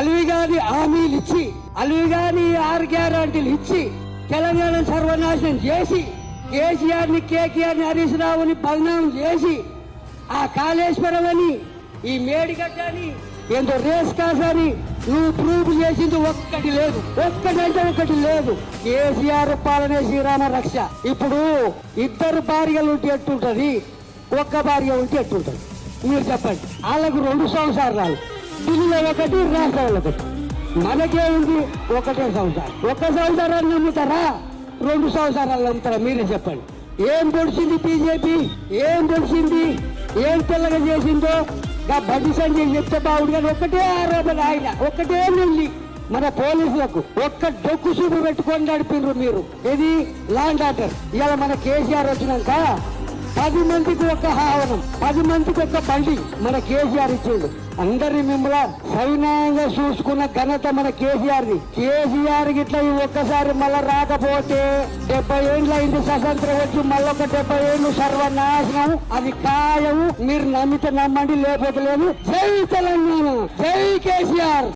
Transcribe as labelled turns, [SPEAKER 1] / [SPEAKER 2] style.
[SPEAKER 1] అలివిగాని హామీలు ఇచ్చి అలివి గాని ఆరు గ్యారంటీలు ఇచ్చి తెలంగాణ సర్వనాశనం చేసి కేసీఆర్ని కేకేఆర్ని హరీష్ రావుని బదనాం చేసి ఆ కాళేశ్వరం అని ఈ మేడిగడ్డ అని ఏందో రేస్ కాస్ అని నువ్వు ప్రూఫ్ చేసింది ఒక్కటి లేదు. ఒక్కటంటే ఒకటి లేదు. కేసీఆర్ పాలనే శ్రీరామ రక్ష. ఇప్పుడు ఇద్దరు భార్యలు ఉంటే ఎట్టుంటది? ఒక్క భార్య ఉంటే ఎట్టుంటది? మీరు చెప్పండి. వాళ్ళకు రెండు సంవత్సరాలు ఢిల్లీలో ఒకటి రాష్ట్రాలు ఒకటి. మనకే ఉంది ఒకటే సంవత్సరం ఒక సంవత్సరాన్ని నమ్ముతారా? రెండు సంవత్సరాలు నమ్ముతారా? మీరే చెప్పండి. ఏం పొడిచింది బీజేపీ? ఏం పొడిచింది? ఏం పిల్లగా చేసిందో? నా బండి సంజయ్ చెప్తే బాగుడు కానీ ఒక్కటే ఆరోపణ ఆయన. ఒక్కటే నుండి మన పోలీసులకు ఒక్క డొక్కు చూపు పెట్టుకొని నడిపిండ్రు మీరు. ఇది లాండ్ ఆర్డర్. ఇవాళ మన కేసీఆర్ వచ్చినాక పది మందికి ఒక ఆవరణం పది మందికి ఒక బండి మన కేసీఆర్ ఇచ్చిండు. అందరి మిమ్మల్ని సైన్యంగా చూసుకున్న ఘనత మన కేసీఆర్ ది కేసీఆర్ గిట్లా ఈ ఒక్కసారి మళ్ళా రాకపోతే డెబ్బై ఏళ్ళు అయింది స్వతంత్రం వచ్చి మళ్ళొక డెబ్బై ఏళ్ళు సర్వనాశనం. అది ఖాయం మీరు నమ్మితే నమ్మండి లేకపోతే లేదు. జై తెలంగాణ. జై కేసీఆర్.